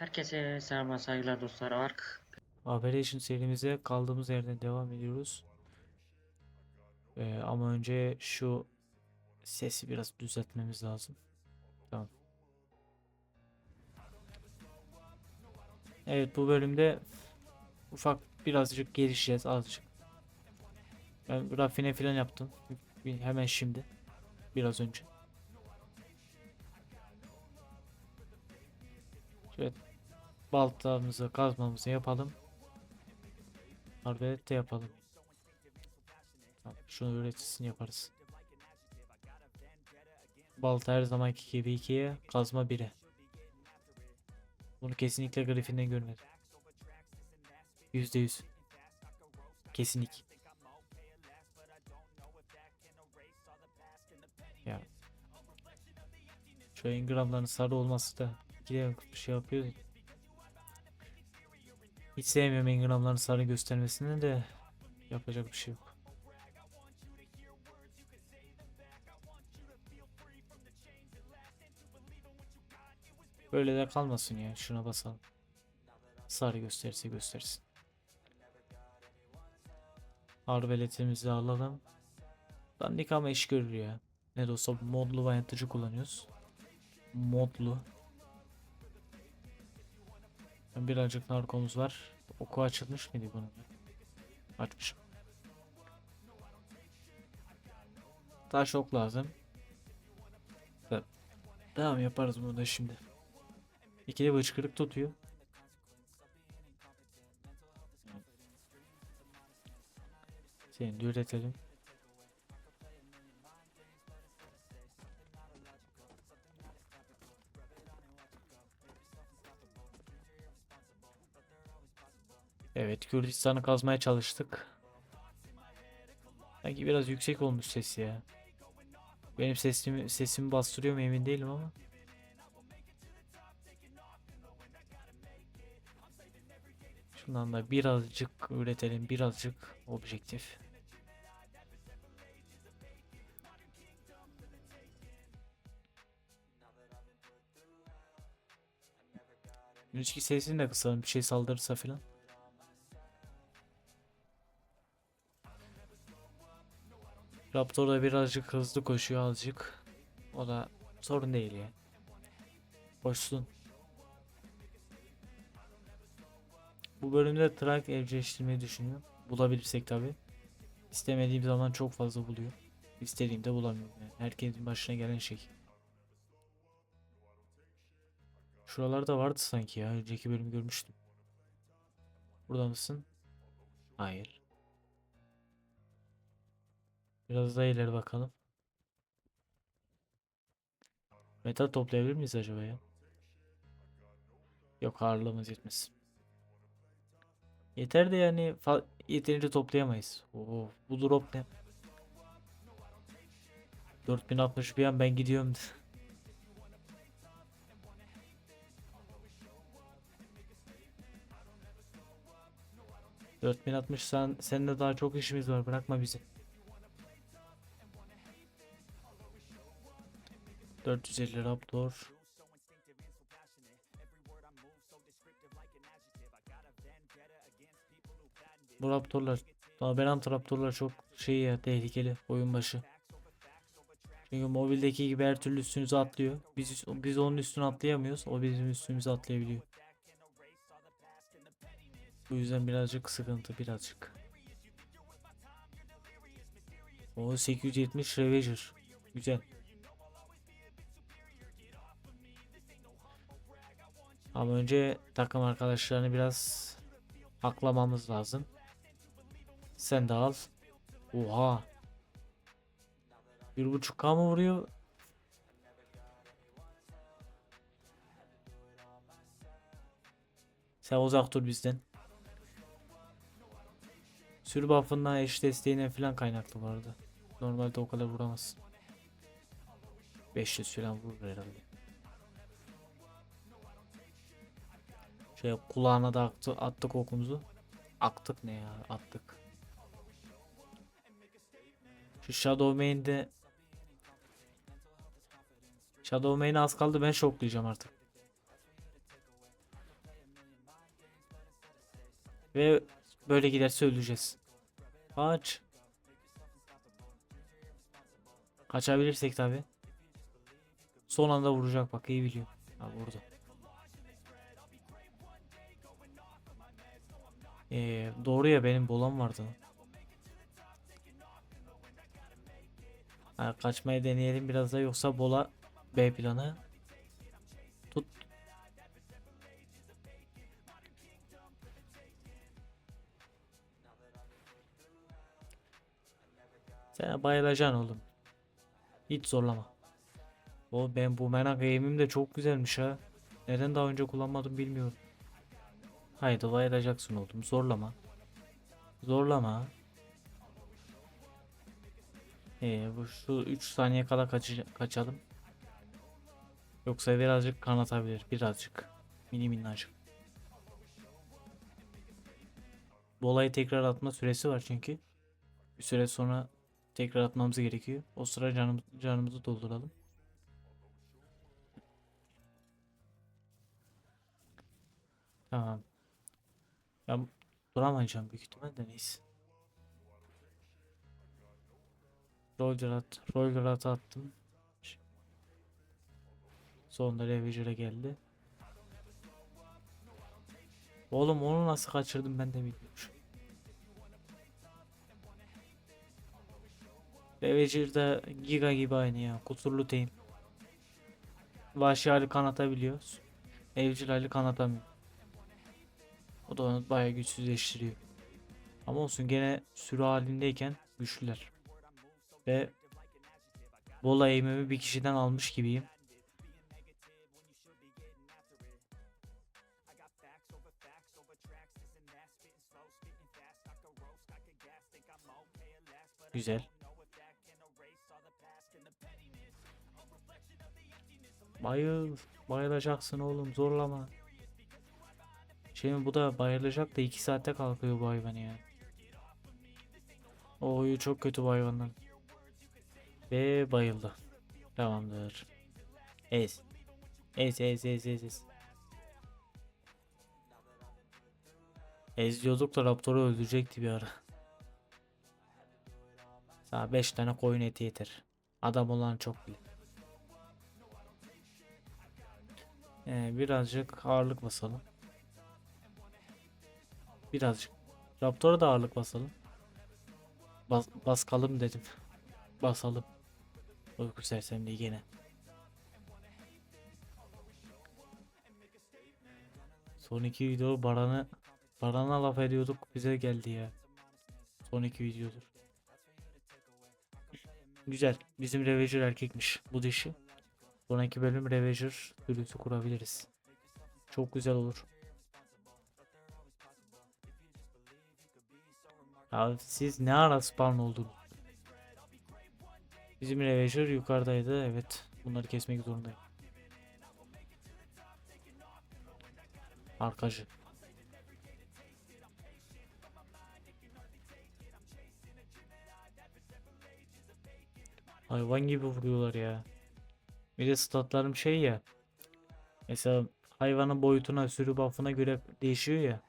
Herkese selamlar saygılar dostlar. Ark Operation serimize kaldığımız yerden devam ediyoruz. Ee, ama önce şu sesi biraz düzeltmemiz lazım. Tamam. Evet bu bölümde ufak birazcık gelişeceğiz azıcık. Ben rafine falan yaptım. Hemen şimdi. Biraz önce. Şöyle baltamızı kazmamızı yapalım. Arbelet de yapalım. Şunu üretisini yaparız. Balta her zamanki gibi 2'ye, kazma 1'e. Bunu kesinlikle grafiğinden görmedim. %100. Kesinlik. Ya. Şu engramların sarı olması da gidiyor bir şey yapıyor. Hiç sevmiyorum engramların sarı göstermesini de yapacak bir şey yok. Böyle de kalmasın ya. Şuna basalım. Sarı gösterirse göstersin. Arbeletimizi alalım. Dandik ama iş görür ya. Ne de olsa modlu vayantıcı kullanıyoruz. Modlu. Birazcık narkomuz var. Oku açılmış mıydı bunun? Açmışım. Taş ok lazım. Devam yaparız bunu da şimdi. İkili bıçkırık tutuyor. Seni üretelim. Kürdistan'ı kazmaya çalıştık. Sanki biraz yüksek olmuş ses ya. Benim sesimi, sesimi bastırıyor mu emin değilim ama. Şundan da birazcık üretelim. Birazcık objektif. Müzik sesini de kısalım. Bir şey saldırırsa filan. Raptor da birazcık hızlı koşuyor azıcık. O da sorun değil ya. Koşsun. Bu bölümde trak evcilleştirmeyi düşünüyorum. Bulabilirsek tabi. İstemediğim zaman çok fazla buluyor. İstediğimde bulamıyorum yani. Herkesin başına gelen şey. Şuralarda vardı sanki ya. Önceki bölüm görmüştüm. Burada mısın? Hayır. Biraz daha ileri bakalım. Metal toplayabilir miyiz acaba ya? Yok ağırlığımız yetmez. Yeter de yani yeterince toplayamayız. Oo, bu drop ne? 4060 bir an ben gidiyorum. ...4060 sen, seninle daha çok işimiz var bırakma bizi. 450 Raptor. Bu Raptorlar, Aberrant Raptorlar çok şey ya tehlikeli oyun başı. Çünkü mobildeki gibi her türlü üstünüze atlıyor. Biz biz onun üstüne atlayamıyoruz. O bizim üstümüze atlayabiliyor. Bu yüzden birazcık sıkıntı birazcık. O 870 Ravager. Güzel. Ama önce takım arkadaşlarını biraz aklamamız lazım. Sen de al. Oha. Bir buçuk K mı vuruyor? Sen uzak dur bizden. Sürü buff'ından eş desteğine falan kaynaklı bu arada. Normalde o kadar vuramaz. 500 falan vurur herhalde. Şöyle kulağına da aktı, attık okumuzu. Aktık ne ya attık. Şu Shadow Main'de Shadow Main'e az kaldı ben şoklayacağım artık. Ve böyle giderse öleceğiz. Kaç. Kaçabilirsek tabi. Son anda vuracak bak iyi biliyor. Ha vurdu. Ee, doğru ya benim bolam vardı. Ha, kaçmaya deneyelim biraz da yoksa bola B planı. Tut. Sen bayılacaksın oğlum. Hiç zorlama. O ben bu merak eğimim de çok güzelmiş ha. Neden daha önce kullanmadım bilmiyorum. Haydi bayılacaksın oğlum. Zorlama. Zorlama. Ee, bu şu 3 saniye kala kaçı- kaçalım. Yoksa birazcık kanatabilir. Birazcık. Mini minnacık. Bu olayı tekrar atma süresi var çünkü. Bir süre sonra tekrar atmamız gerekiyor. O sıra canım, canımızı dolduralım. Tamam. Ben duramayacağım büyük ihtimalle neyse. Roller at, roller at attım. Sonunda Ravager'a geldi. Oğlum onu nasıl kaçırdım ben de bilmiyorum. Ravager'da Giga gibi aynı ya. Kusurlu team. Vahşi hali kanatabiliyor. Evcil hali kanatamıyor. O da onu bayağı güçsüzleştiriyor. Ama olsun gene sürü halindeyken güçlüler. Ve Bola eğimimi bir kişiden almış gibiyim. Güzel. Bayıl. Bayılacaksın oğlum zorlama. Şimdi bu da bayılacak da 2 saatte kalkıyor bu hayvan ya. O huyu çok kötü bu hayvandan. Ve bayıldı. Tamamdır. Ez. Ez ez ez ez ez. Ez diyorduk da Raptor'u öldürecekti bir ara. Sana 5 tane koyun eti yeter. Adam olan çok bile. Ee, birazcık ağırlık basalım. Birazcık. Raptor'a da ağırlık basalım. Bas, baskalım dedim. Basalım. Uyku sersemliği gene. Son iki video Baran'ı Baran'a laf ediyorduk bize geldi ya. Son iki videodur. Güzel. Bizim Ravager erkekmiş bu dişi. Sonraki bölüm Ravager sürüsü kurabiliriz. Çok güzel olur. Ya siz ne ara spawn oldunuz? Bizim Ravager yukarıdaydı. Evet. Bunları kesmek zorundayım. Arkacı. Hayvan gibi vuruyorlar ya. Bir de statlarım şey ya. Mesela hayvanın boyutuna, sürü buff'ına göre değişiyor ya.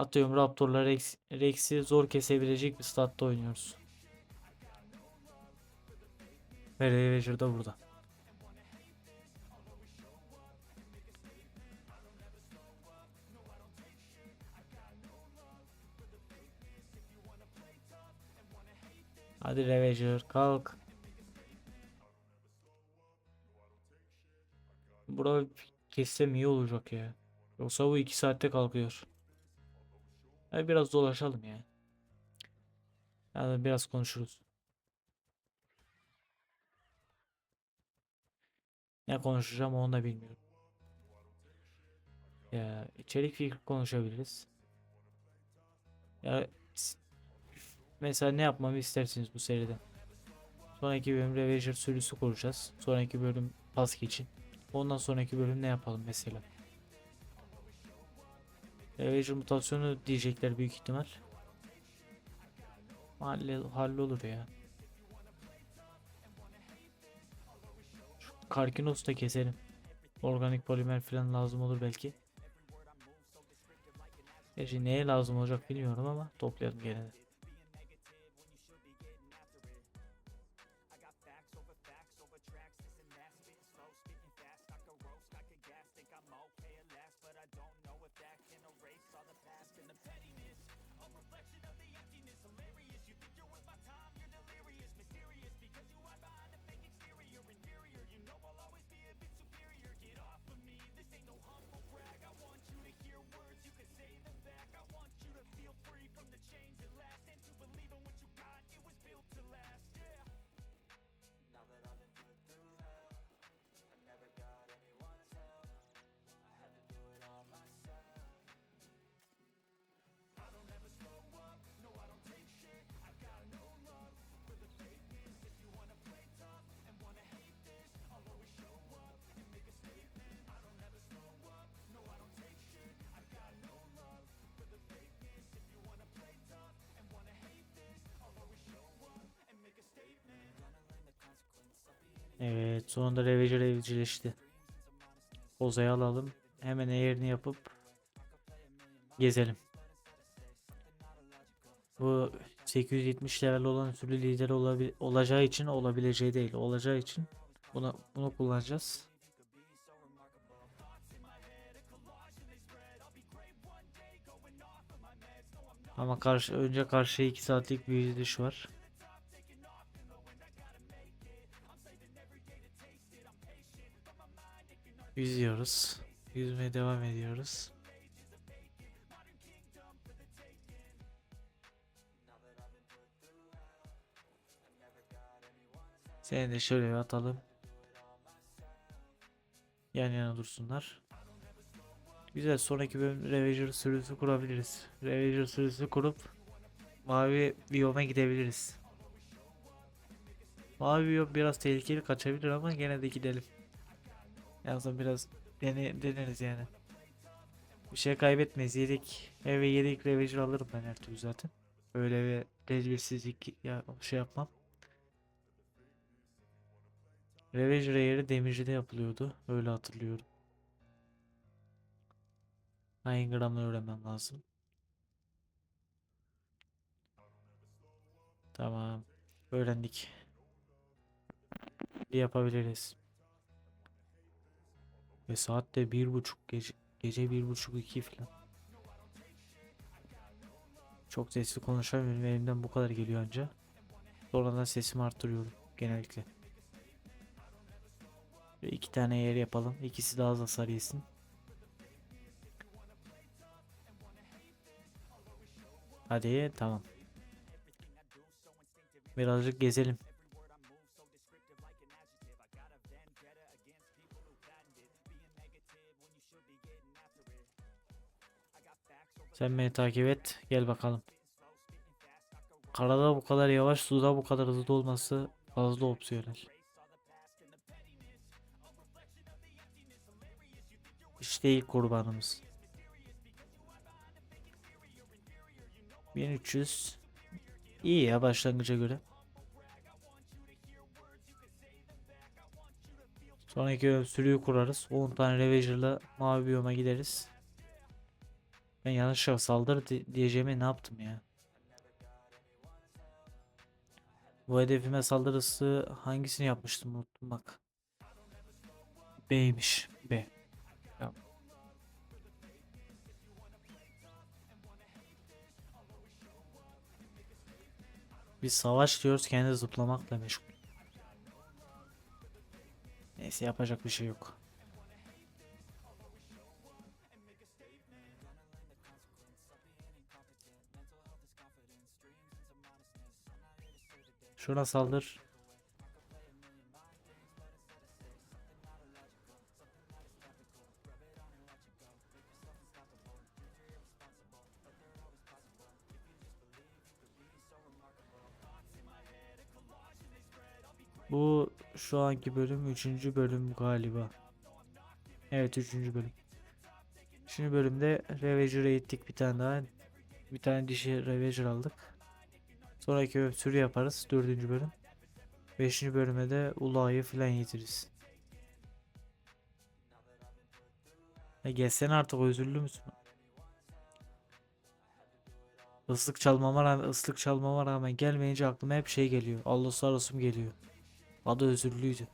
Atıyorum Raptor'la Rex, Rex'i zor kesebilecek bir statta oynuyoruz. Ve Ravager da burada. Hadi Ravager kalk. Burada kessem iyi olacak ya. Yoksa bu 2 saatte kalkıyor. Hadi biraz dolaşalım ya. Yani biraz konuşuruz. Ne konuşacağım onu da bilmiyorum. Ya içerik fikri konuşabiliriz. Ya mesela ne yapmamı istersiniz bu seride? Sonraki bölüm Ravager sürüsü kuracağız. Sonraki bölüm pas için. Ondan sonraki bölüm ne yapalım mesela? Ravager mutasyonu diyecekler büyük ihtimal. Halle, hallolur ya. Şu Karkinos'u da keselim. Organik polimer falan lazım olur belki. Gerçi neye lazım olacak bilmiyorum ama toplayalım gene. Evet sonunda Ravager evcilleşti. Oza'yı alalım. Hemen yerini yapıp gezelim. Bu 870 level olan sürü lider olabi- olacağı için olabileceği değil. Olacağı için buna bunu kullanacağız. Ama karşı önce karşıya 2 saatlik bir yüzleş var. Yüzüyoruz. Yüzmeye devam ediyoruz. Seni de şöyle atalım. Yan yana dursunlar. Güzel sonraki bölüm Ravager sürüsü kurabiliriz. Ravager sürüsü kurup mavi biyoma gidebiliriz. Mavi biyom biraz tehlikeli kaçabilir ama gene de gidelim. Yalnız biraz dene, deneriz yani. Bir şey kaybetmeyiz. Yedek eve yedek Ravager alırım ben her türlü zaten. Öyle bir tedbirsizlik ya şey yapmam. Ravager yeri demircide yapılıyordu. Öyle hatırlıyorum. Ingram'ı öğrenmem lazım. Tamam. Öğrendik. Yapabiliriz. Ve saat de bir buçuk gece gece bir buçuk iki falan. Çok sesli konuşamıyorum elimden bu kadar geliyor anca. Sonradan sesimi arttırıyorum genellikle. Ve iki tane yer yapalım. İkisi daha az hasar yesin. Hadi tamam. Birazcık gezelim. Sen beni takip et. Gel bakalım. Karada bu kadar yavaş, suda bu kadar hızlı olması fazla opsiyonel. İşte ilk kurbanımız. 1300 İyi ya başlangıca göre. Sonraki sürüyü kurarız. 10 tane Ravager'la mavi biyoma gideriz. Ben yanlışlıkla saldır di- diyeceğime ne yaptım ya? Bu hedefime saldırısı hangisini yapmıştım unuttum bak. B'ymiş. B. Biz savaş diyoruz kendi zıplamakla meşgul. Neyse yapacak bir şey yok. Şuna saldır. Bu şu anki bölüm 3. bölüm galiba. Evet 3. bölüm. Şimdi bölümde Ravager'a gittik bir tane daha. Bir tane dişi Ravager aldık. Sonraki bölüm sürü yaparız. 4. bölüm. 5. bölüme de Ula'yı filan getiririz. Ya gelsene artık özürlü müsün? Islık çalmama rağmen, ıslık çalmama rağmen gelmeyince aklıma hep şey geliyor. Allah sarısım geliyor. Adı özürlüydü.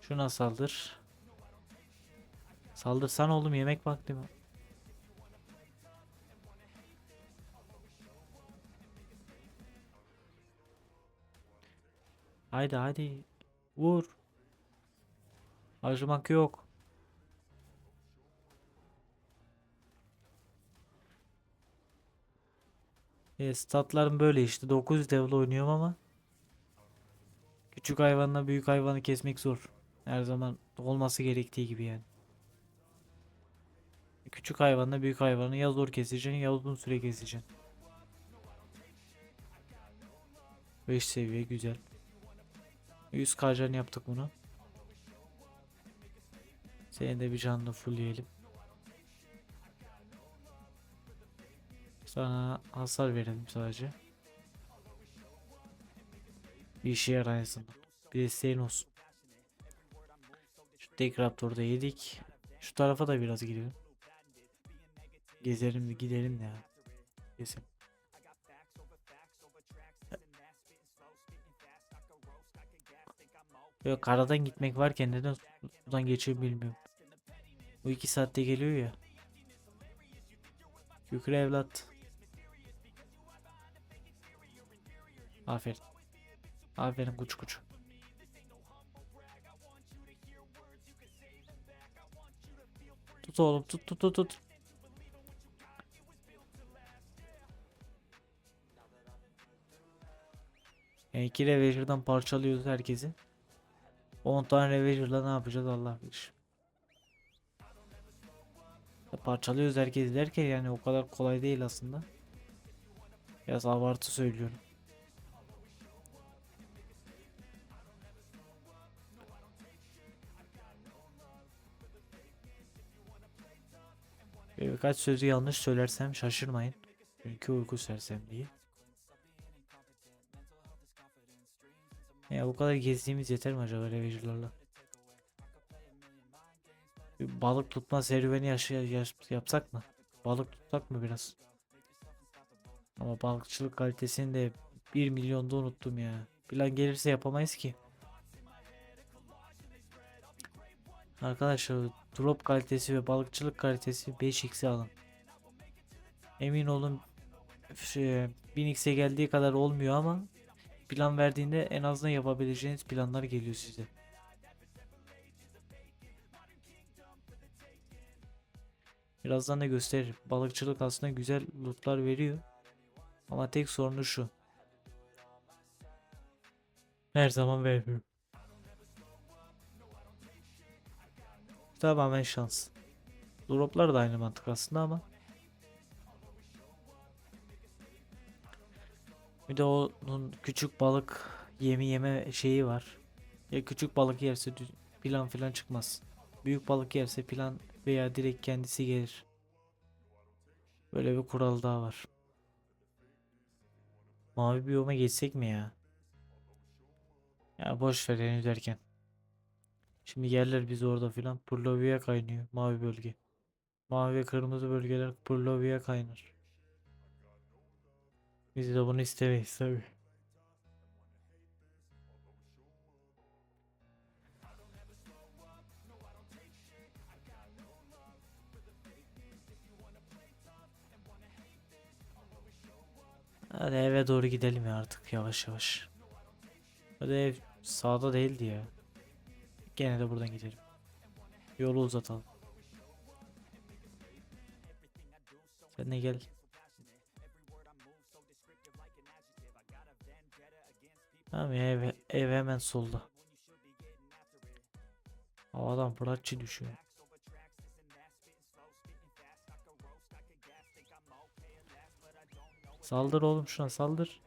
Şuna saldır. Saldırsana oğlum yemek vakti mi? Haydi haydi. Vur. Acımak yok. E, statlarım böyle işte. 900 level oynuyorum ama küçük hayvanla büyük hayvanı kesmek zor. Her zaman olması gerektiği gibi yani. Küçük hayvanla büyük hayvanı ya zor keseceksin ya uzun süre keseceksin. 5 seviye güzel. 100 kacan yaptık bunu. Senin de bir canlı fullleyelim. Sana hasar verelim sadece. Bir işe yarar en azından. Bir desteğin olsun. Şu tek raptorda yedik. Şu tarafa da biraz gidelim. Gezelim de gidelim de ya. Gezelim. Yok karadan gitmek varken neden sudan geçiyor bilmiyorum. Bu iki saatte geliyor ya. Kükre evlat. Aferin. Aferin kuç kuç. Tut oğlum tut tut tut tut. Yani iki Ravager'dan parçalıyoruz herkesi. 10 tane Ravager'la ne yapacağız Allah bilir. Ya Parçalıyoruz herkesi derken yani o kadar kolay değil aslında. Biraz abartı söylüyorum. Birkaç sözü yanlış söylersem şaşırmayın. Çünkü uyku sersemliği. Ya bu kadar gezdiğimiz yeter mi acaba Ravager'larla? Balık tutma serüveni yaşa yaş- yapsak mı? Balık tutsak mı biraz? Ama balıkçılık kalitesini de 1 milyonda unuttum ya. Plan gelirse yapamayız ki. Arkadaşlar drop kalitesi ve balıkçılık kalitesi 5x'e alın. Emin olun şey, 1000x'e geldiği kadar olmuyor ama plan verdiğinde en azından yapabileceğiniz planlar geliyor size. Birazdan da gösteririm. Balıkçılık aslında güzel lootlar veriyor. Ama tek sorunu şu. Her zaman vermiyor. Tamamen şans. Droplar da aynı mantık aslında ama. Bir de onun küçük balık yemi yeme şeyi var. Ya küçük balık yerse plan filan çıkmaz. Büyük balık yerse plan veya direkt kendisi gelir. Böyle bir kural daha var. Mavi biyoma geçsek mi ya? Ya boş ver henüz erken. Şimdi yerler biz orada filan. Purlovia kaynıyor. Mavi bölge. Mavi ve kırmızı bölgeler Purlovia kaynar. Biz de bunu istemeyiz tabi. Hadi eve doğru gidelim ya artık yavaş yavaş. Hadi ev sağda değildi ya. Gene de buradan gidelim. Yolu uzatalım. Sen de gel. Tamam ya ev, ev hemen solda. Havadan fıratçı düşüyor. Saldır oğlum şuna saldır.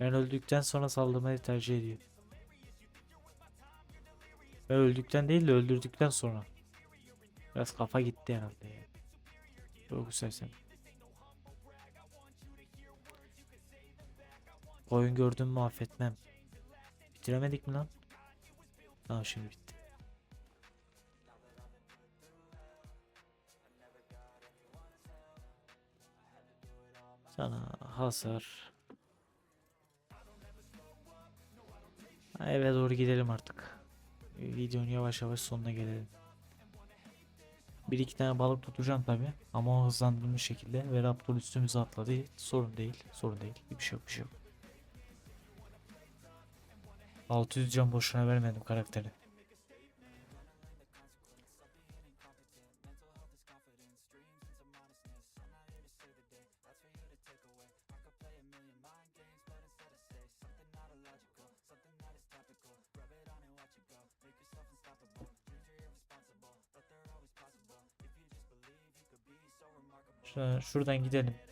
Ben öldükten sonra saldırmayı tercih ediyor. Ben öldükten değil de öldürdükten sonra. Biraz kafa gitti herhalde ya. Çok sersem. Koyun gördüm mü affetmem. Bitiremedik mi lan? Tamam şimdi bitti. Sana hasar. Eve doğru gidelim artık. Videonun yavaş yavaş sonuna gelelim. Bir iki tane balık tutacağım tabi ama o hızlandırılmış şekilde ve raptor üstümüze atladı. Sorun değil, sorun değil. Bir şey yok, bir şey yok. 600 can boşuna vermedim karakteri. Şuradan, gidelim.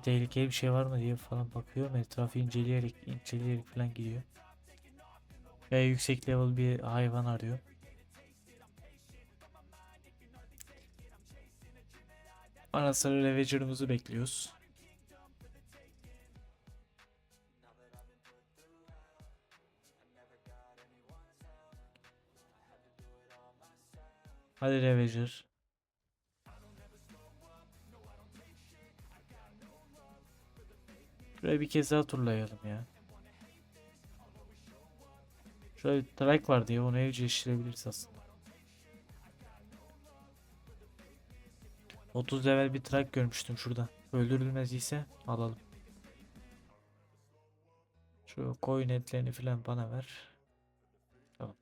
Tehlikeli bir şey var mı diye falan bakıyorum. Etrafı inceleyerek inceleyerek falan gidiyor. Ve yüksek level bir hayvan arıyor. Ara sıra Ravager'ımızı bekliyoruz. Hadi Ravager. Şuraya bir kez daha turlayalım ya. Şöyle bir track var diye onu evcilleştirebiliriz aslında. 30 level bir track görmüştüm şurada. Öldürülmez ise alalım. Şu koyun etlerini falan bana ver. Tamam.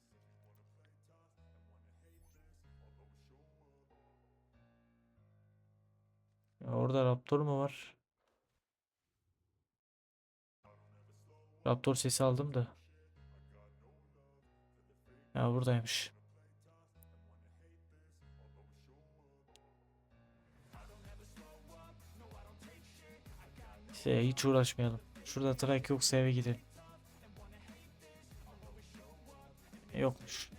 Ya orada raptor mu var? Raptor sesi aldım da. Ya buradaymış. İşte hiç uğraşmayalım. Şurada track yoksa eve gidelim. Yokmuş.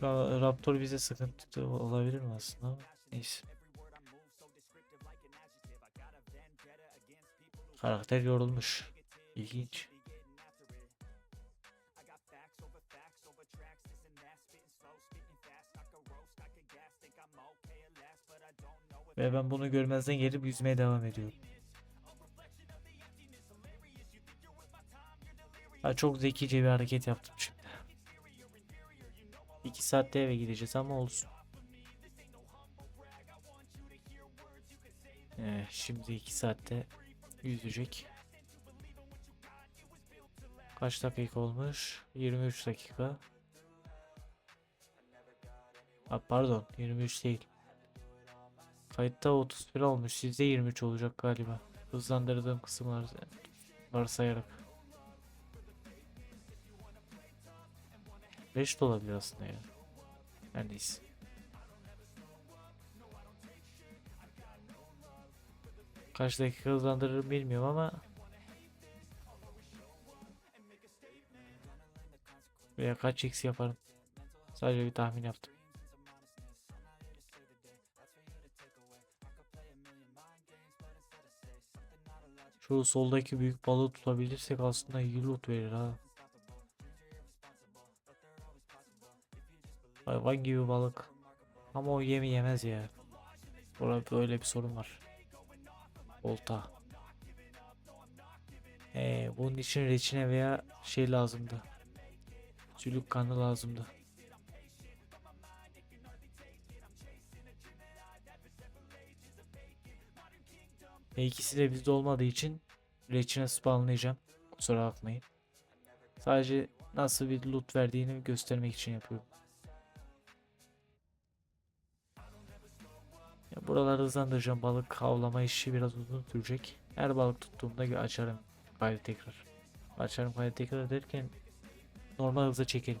Şu an Raptor bize sıkıntı olabilir mi aslında? Neyse. Karakter yorulmuş. İlginç. Ve ben bunu görmezden gelip yüzmeye devam ediyorum. Ha, çok zekice bir hareket yaptım şimdi. 2 saatte eve gideceğiz ama olsun. Ee, şimdi 2 saatte yüzecek. Kaç dakika olmuş? 23 dakika. Ha, pardon 23 değil. Kayıtta 31 olmuş. Sizde 23 olacak galiba. Hızlandırdığım kısımlar varsayarak. 5 de olabilir aslında ya. Her neyse. Kaç dakika hızlandırırım bilmiyorum ama veya kaç x yaparım. Sadece bir tahmin yaptım. Şu soldaki büyük balığı tutabilirsek aslında iyi loot verir ha. Hayvan gibi balık. Ama o yemi yemez ya. Burada böyle bir sorun var. Olta. Ee, bunun için reçine veya şey lazımdı. Sülük kanı lazımdı. Ve ikisi de bizde olmadığı için reçine spawnlayacağım. Kusura bakmayın. Sadece nasıl bir loot verdiğini göstermek için yapıyorum. Ya buraları hızlandıracağım. Balık avlama işi biraz uzun sürecek. Her balık tuttuğumda açarım kaydı tekrar. Açarım kaydı tekrar derken normal hıza çekelim.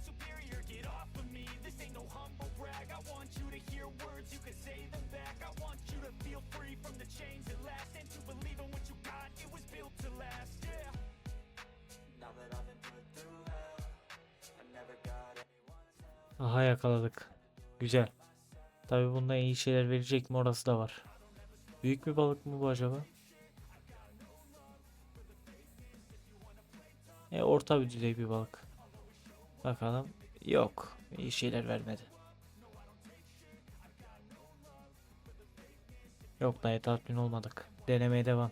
off of me, this ain't no humble brag. I want you to hear words, you can say them back. I want you to feel free from the chains at last and to believe in what you got. It was built to last, yeah. Now that I've been put through hell, I never got anyone's Aha yakaladık. Güzel. Tabi bunda iyi şeyler verecek mi orası da var. Büyük bir balık mı bu acaba? E orta bir düzey bir balık. Bakalım. Yok. İyi şeyler vermedi. Yok dayı tatmin olmadık. Denemeye devam.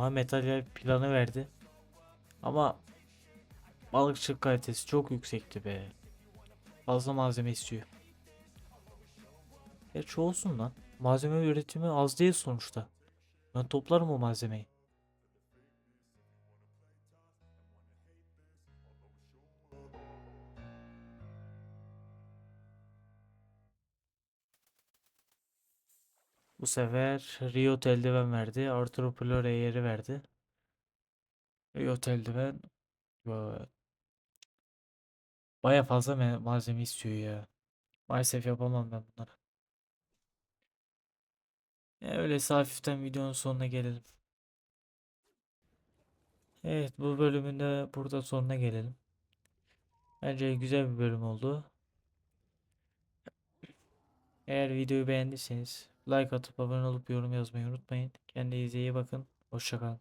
Aha metal planı verdi. Ama balıkçılık kalitesi çok yüksekti be. Fazla malzeme istiyor. Gerçi olsun lan. Malzeme üretimi az değil sonuçta. Ben toplarım o malzemeyi. Bu sefer Riot eldiven verdi. Arturo Flore yeri verdi. Riot eldiven. Baya fazla me- malzeme istiyor ya. Maalesef yapamam ben bunları. E, öyleyse hafiften videonun sonuna gelelim. Evet bu bölümün de burada sonuna gelelim. Bence güzel bir bölüm oldu. Eğer videoyu beğendiyseniz like atıp abone olup yorum yazmayı unutmayın. Kendinize iyi bakın. Hoşça kalın.